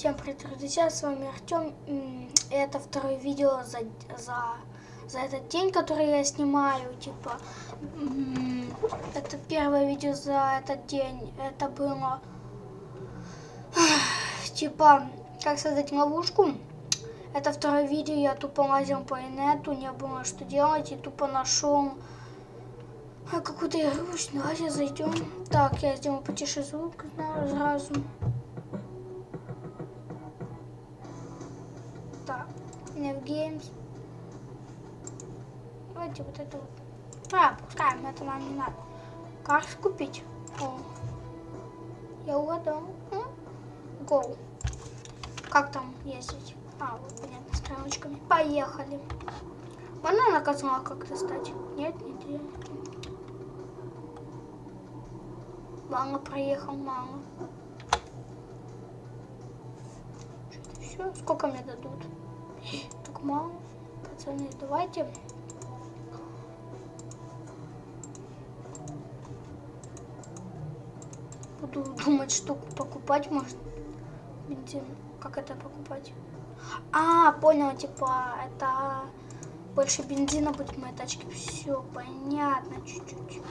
Всем привет, друзья, с вами Артем. Это второе видео за, за, за этот день, который я снимаю. Типа, это первое видео за этот день. Это было, типа, как создать ловушку. Это второе видео, я тупо лазил по инету, не было что делать, и тупо нашел какую-то игру. Давайте зайдем. Так, я сделал потише звук сразу. New Games. Давайте вот это вот. А, пускаем, это нам не надо. Как купить? О. Я угадал. Go. Как там ездить? А, вот, понятно, стрелочками. Поехали. Можно на козла как-то стать? Нет, нет, нет. Мало проехал, мало. Все, сколько мне дадут? Так мало. Пацаны, давайте. Буду думать, что покупать можно. Бензин. Как это покупать? А, понял, типа, это больше бензина будет в моей тачке. Все понятно, чуть-чуть.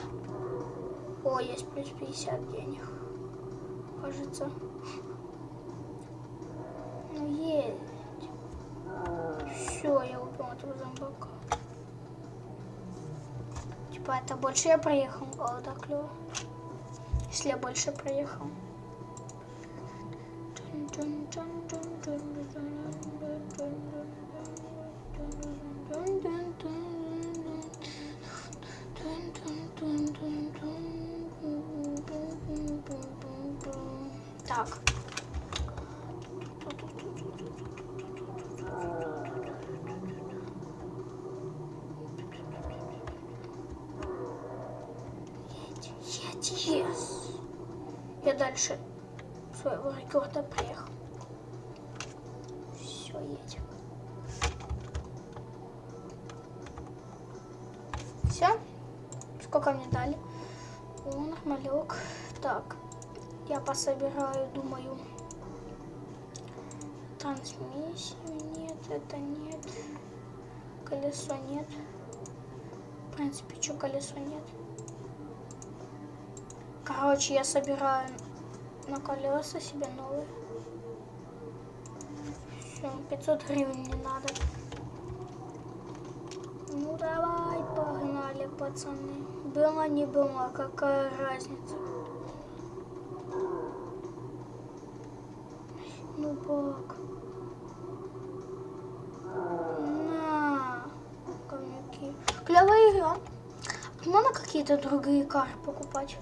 О, есть плюс 50 денег. Кажется. Ну, есть. Все, я убил этого зомбака. Типа это больше я проехал. О, да, клево. Если я больше проехал. Так. Я дальше своего рекорда приехал. Все, едем. Все. Сколько мне дали? О, нормалек. Так. Я пособираю, думаю. Трансмиссию нет, это нет. Колесо нет. В принципе, что колесо нет. Короче, я собираю на колеса себе новые. Все, 500 гривен не надо. Ну давай, погнали, пацаны. Было, не было, какая разница. Ну как? На, камняки. Клевая игра. Можно какие-то другие карты покупать?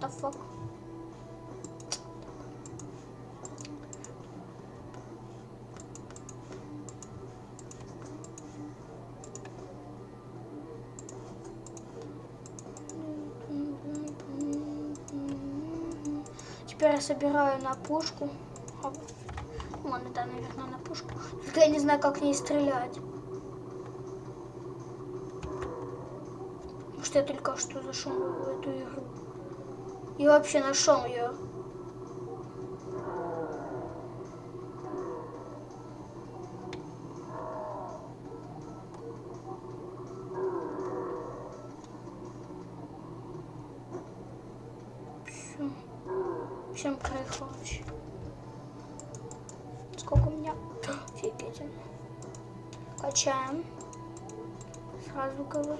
The fuck? Теперь я собираю на пушку. Вон, это, наверное, на пушку. Только я не знаю, как ней стрелять. что я только что зашел в эту игру. И вообще нашел ее. Все. Всем вообще. Сколько у меня? Офигеть. Качаем. Сразу говорю.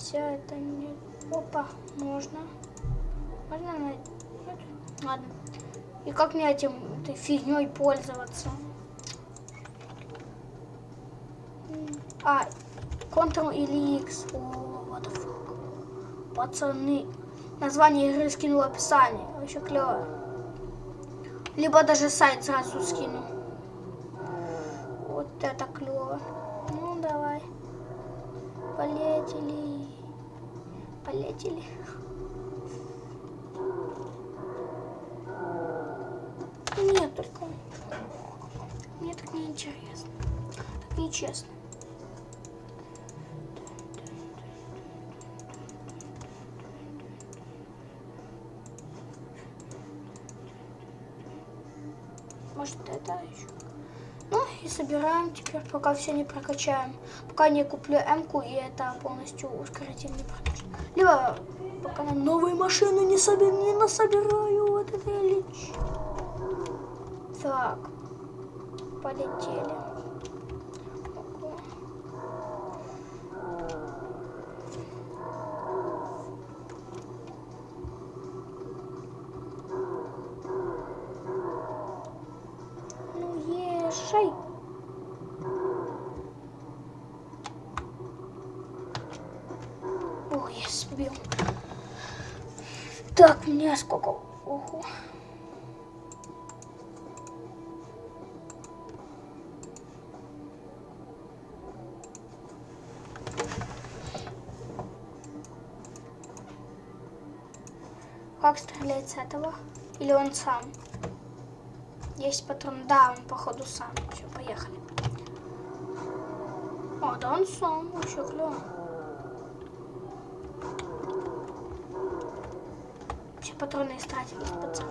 Нельзя, это не... Опа, можно. Можно на... Ладно. И как мне этим, этой фигней пользоваться? А, Ctrl или X. О, what the fuck. Пацаны. Название игры в описании. Вообще клево. Либо даже сайт сразу скину. Вот это клево. Ну, давай. Полетели полетели. Нет, только... Мне так неинтересно. Так нечестно. Может, это еще? Ну, и собираем теперь, пока все не прокачаем. Пока не куплю М-ку, и это полностью ускоритель не. Либо пока на новые машины не, соби не насобираю. Вот это я. Так. Полетели. Ого. Ну, ешай. Ой, я сбил. Так, мне сколько? Ого. Как стрелять с этого? Или он сам? Есть патрон. Да, он походу сам. Все, поехали. О, да он сам. Вообще клево. Все патроны истратились, пацаны.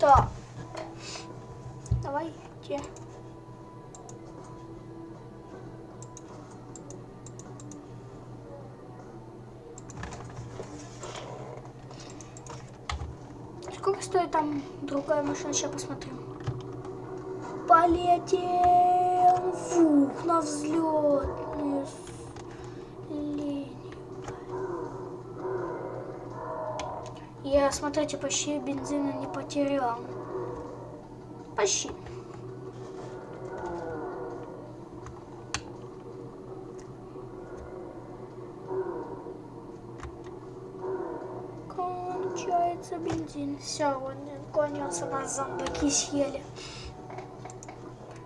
Так. Давайте. Стоит там другая машина? Сейчас посмотрю. Полетел. Фух, на взлетную. Я, смотрите, почти бензина не потерял. Почти. Кончается бензин. Все, он кончился, нас зомбаки съели.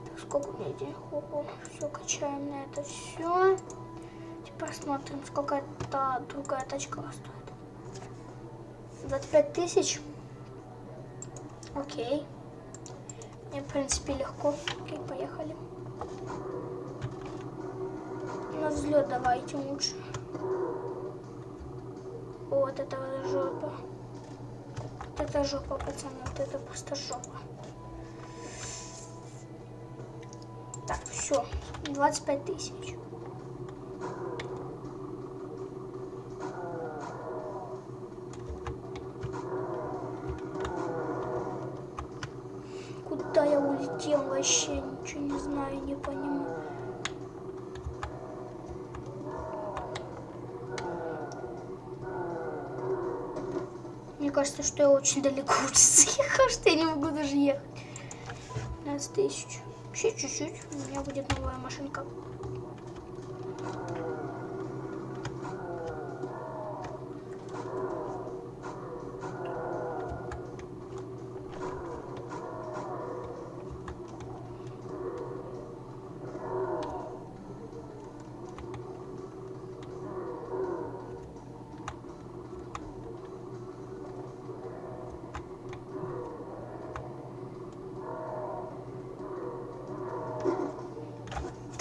Так, сколько у меня денег? Ого, все, качаем на это все. Теперь смотрим, сколько эта другая тачка стоит. 25 тысяч. Окей. Мне, в принципе, легко. Окей, поехали. На взлет давайте лучше. Вот это жопа. Это жопа, пацаны. Вот это просто жопа. Так, все. 25 тысяч. Куда я улетел вообще? Ничего не знаю, не понимаю. Мне кажется, что я очень далеко заехал, что я не могу даже ехать. 15 тысяч. Еще чуть-чуть. У меня будет новая машинка.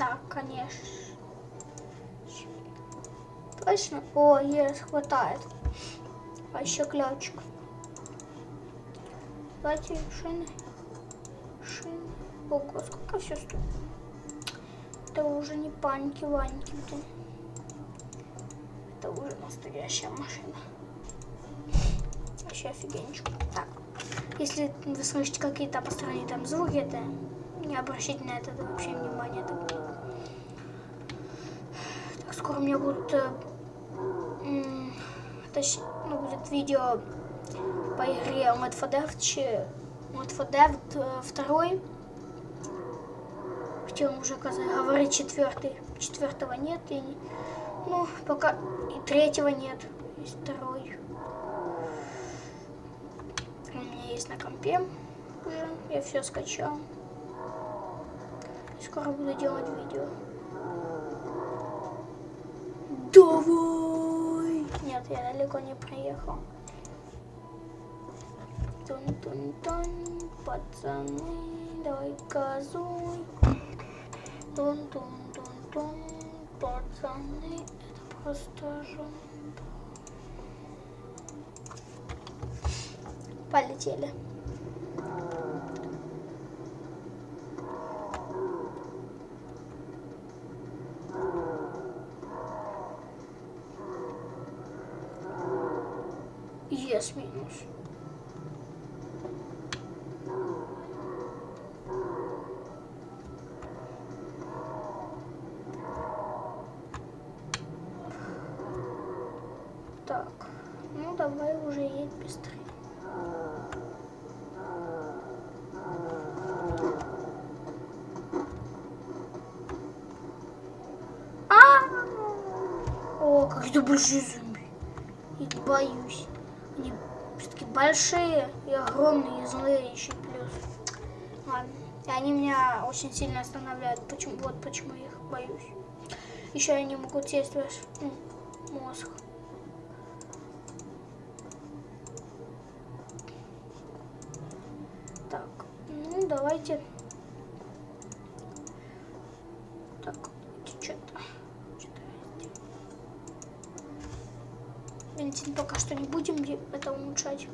Так, конечно. Точно? О, есть, хватает. А еще ключик. Давайте шины. Шины. Ого, сколько все стоит? Это уже не паньки, ваньки, блин. Это уже настоящая машина. Вообще офигенчик. Так, если вы слышите какие-то посторонние там звуки, это не обращайте на это вообще внимания. Скоро у меня будут, э, м, точ- ну, будет видео по игре Mad for Death э, второй. Хотел уже говорить четвертый. Четвертого нет. И, ну, пока и третьего нет. Есть второй. У меня есть на компе уже. Я все скачал. Скоро буду делать видео. Давай! Нет, я далеко не приехал. Тун-тун-тун, пацаны, давай газуй. Тун-тун-тун-тун, пацаны, это просто жопа. Полетели. Ну давай уже едь быстрее. А! О, какие-то большие зомби. Их боюсь. Они все-таки большие и огромные, и злые еще плюс. Ладно. И они меня очень сильно останавливают. Почему? Вот почему я их боюсь. Еще они могут съесть ваш м, мозг. Так, ну давайте. Так. Что-то Бензин пока что не будем де- это улучшать.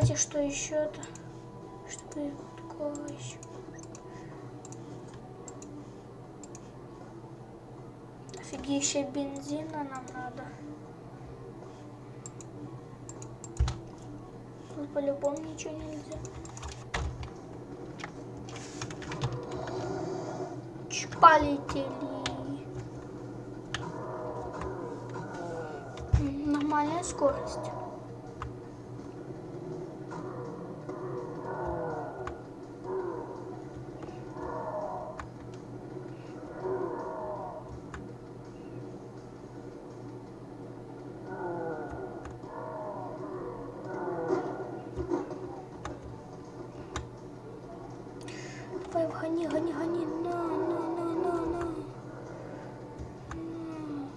Давайте что еще-то, чтобы такого еще. Офигеющая бензина нам надо. Тут по-любому ничего нельзя. Ч, Полетели. Нормальная скорость. Давай, гони, гони, гони. На, на, на, на, на. На,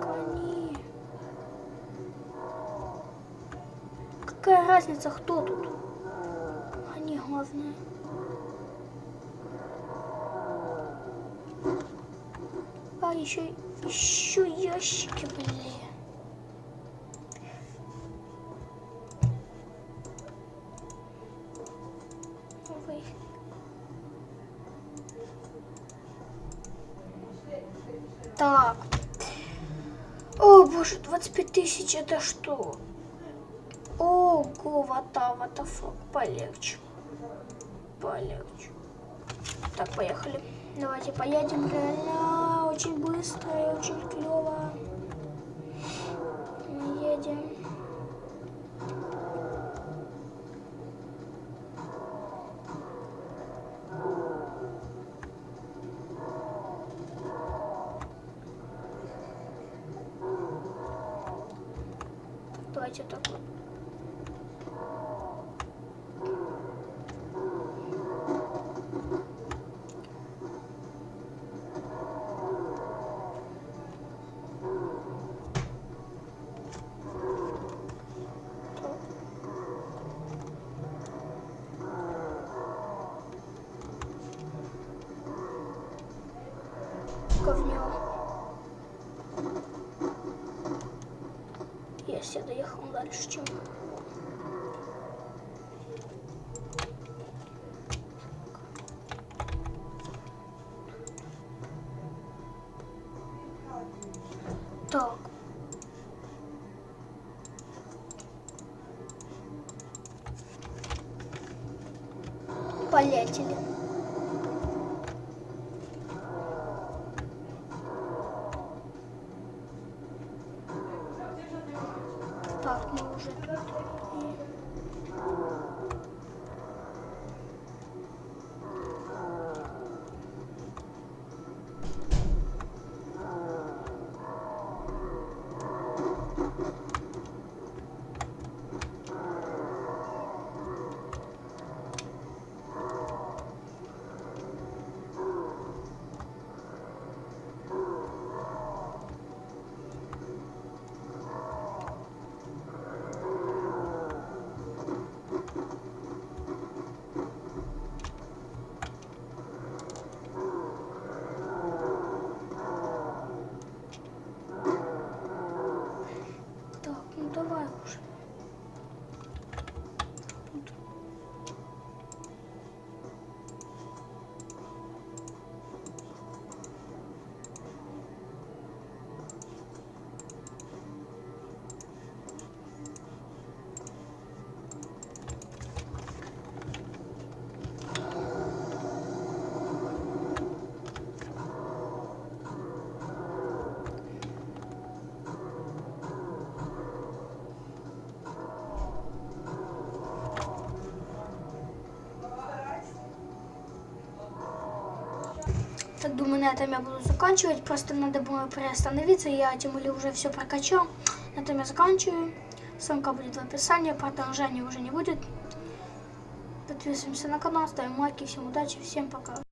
Гони. Какая разница, кто тут? Гони, главное. А, еще, еще ящики, блин. Так. О, боже, 25 тысяч, это что? Фак, полегче. Полегче. Так, поехали. Давайте поедем реально очень быстро и очень клево. Едем. Полетели. Так, мы уже... Так, думаю, на этом я буду заканчивать. Просто надо было приостановиться. Я тем более уже все прокачал. На этом я заканчиваю. Ссылка будет в описании. Продолжения уже не будет. Подписываемся на канал, ставим лайки. Всем удачи, всем пока.